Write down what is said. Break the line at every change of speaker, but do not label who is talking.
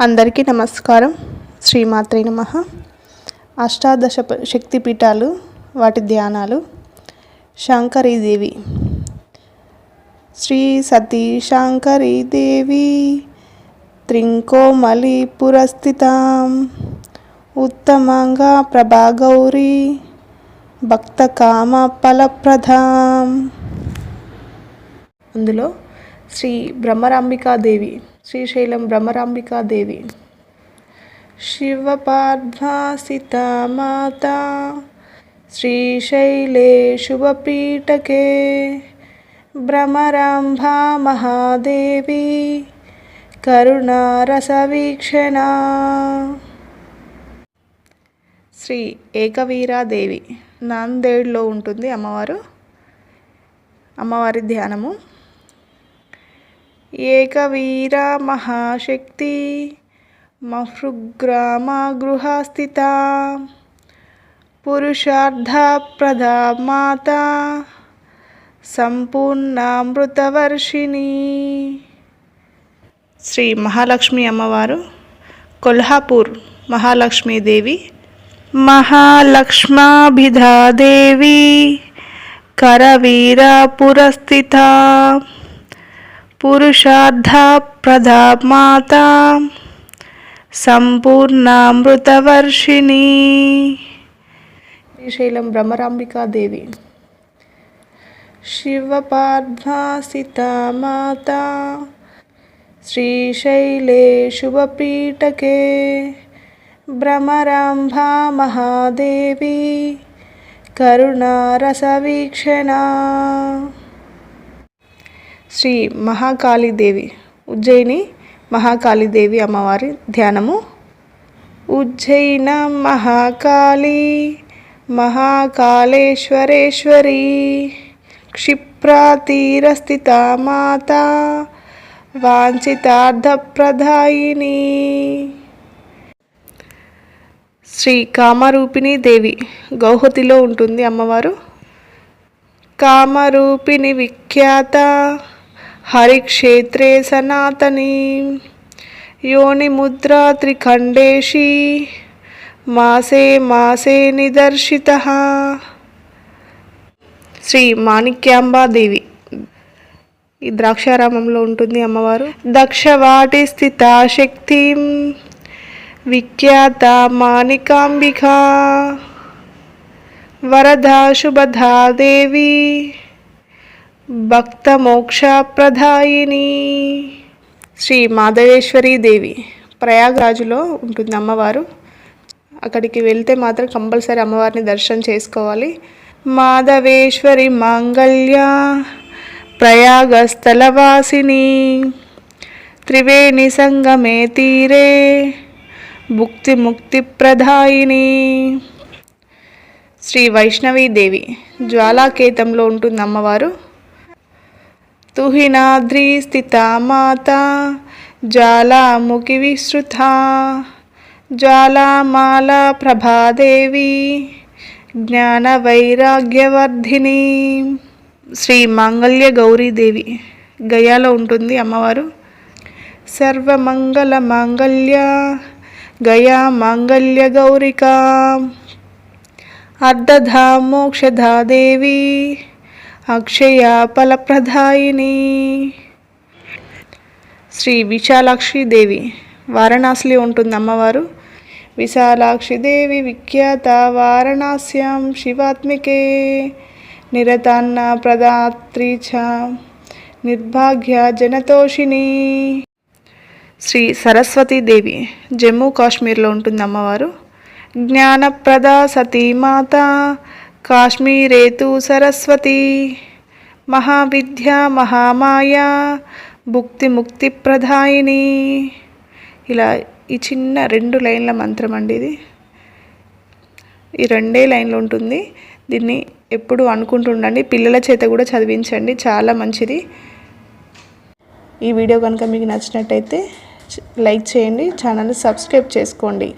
అందరికీ నమస్కారం. శ్రీమాత్రి నమ. అష్టాదశ శక్తిపీఠాలు వాటి ధ్యానాలు. శాంకరీదేవి. శ్రీ సతీ శాంకరీదేవి. త్రింకోమలి పురస్థితాం. ఉత్తమంగా ప్రభాగౌరీ. భక్త కామ ఫలప్రదాం. అందులో శ్రీ బ్రహ్మరాంబికాదేవి శ్రీశైలం బ్రహ్మరాంబికాదేవి శివపార్ధ్వాసితా మాత శ్రీశైలే శుభపీఠకే. భ్రమరాంభా మహాదేవి కరుణారసవీక్షణ. శ్రీ ఏకవీరాదేవి నాందేడ్లో ఉంటుంది అమ్మవారు. అమ్మవారి ధ్యానము. ఏకవీరా మహాశక్తి మహృగ్రామ గృహస్థిత పురుషార్థప్రదా మాత సంపూర్ణామృతవర్షిణి. శ్రీ మహాలక్ష్మి అమ్మవారు కొల్హాపూర్ మహాలక్ష్మీదేవి మహాలక్ష్మాభిధా మహాలక్ష్మాభిధాదేవి కరవీరపురస్థిత పురుషార్థప్రదా మాత సంపూర్ణామృతవర్షిణి శ్రీశైలం భ్రమరాంబికాదేవి శివపార్ధ్వాసితా మాత శ్రీశైలే శుభపీఠకే భ్రమరాంభా మహాదేవి కరుణారసవీక్షణ శ్రీ మహాకాళీదేవి ఉజ్జయిని మహాకాళీదేవి అమ్మవారి ధ్యానము. ఉజ్జయిన మహాకాళీ మహాకాళేశ్వరేశ్వరి క్షిప్రాతీరస్థిత మాత వాంఛితార్థప్రదాయిని. శ్రీ కామరూపిణి దేవి గౌహతిలో ఉంటుంది అమ్మవారు. కామరూపిణి విఖ్యాత హరిక్షేత్రే సనాతని యోనిముద్రా త్రిఖండేషి మాసే మాసే నిదర్శిత శ్రీ మాణిక్యాంబాదేవి ఈ ద్రాక్షారామంలో ఉంటుంది అమ్మవారు. దక్షవాటి స్థిత శక్తి విఖ్యాత మాణికాంబిక. వరదా శుభదా దేవి. భక్త మోక్షప్రదాయిని శ్రీ మాధవేశ్వరి దేవి ప్రయాగరాజులో ఉంటుంది అమ్మవారు. అక్కడికి వెళ్తే మాత్రం కంపల్సరీ అమ్మవారిని దర్శనం చేసుకోవాలి. మాధవేశ్వరి మాంగళ్య ప్రయాగస్థలవాసిని. త్రివేణి సంగమే తీరే భుక్తి ముక్తి ప్రధాయిని శ్రీ వైష్ణవీదేవి జ్వాలాకేతంలో ఉంటుంది అమ్మవారు. తుహినాద్రి స్థిత మాత జ్వాలాముఖి విశ్రుత జ్వాలామాల ప్రభాదేవి జ్ఞాన వైరాగ్యవర్ధిని శ్రీ మాంగళ్య గౌరీదేవి గయాలో ఉంటుంది అమ్మవారు. సర్వమంగళ మాంగళ్య గయా మాంగళ్య గౌరిక అర్ధధా మోక్షధా దేవి అక్షయ ఫలప్రదాయిని శ్రీ విశాలాక్షి దేవి. వారణాసిలో ఉంటుంది అమ్మవారు. విశాలాక్షి దేవి విఖ్యాత వారణాస్యాం శివాత్మికే. నిరతాన్న ప్రదాత్రి చ నిర్భాగ్య జనతోషిణి శ్రీ సరస్వతీదేవి జమ్మూ కాశ్మీర్లో ఉంటుంది అమ్మవారు. జ్ఞానప్రద సతీమాత కాశ్మీరేతు సరస్వతి. మహావిద్య మహామాయ భుక్తి ముక్తి ప్రదాయిని ఇలా ఈ చిన్న రెండు లైన్ల మంత్రం అండి ఇది. ఈ రెండే లైన్లు ఉంటుంది. దీన్ని ఎప్పుడు అనుకుంటుండండి. పిల్లల చేత కూడా చదివించండి. చాలా మంచిది. ఈ వీడియో కనుక మీకు నచ్చినట్టయితే లైక్ చేయండి. ఛానల్ని సబ్స్క్రైబ్ చేసుకోండి.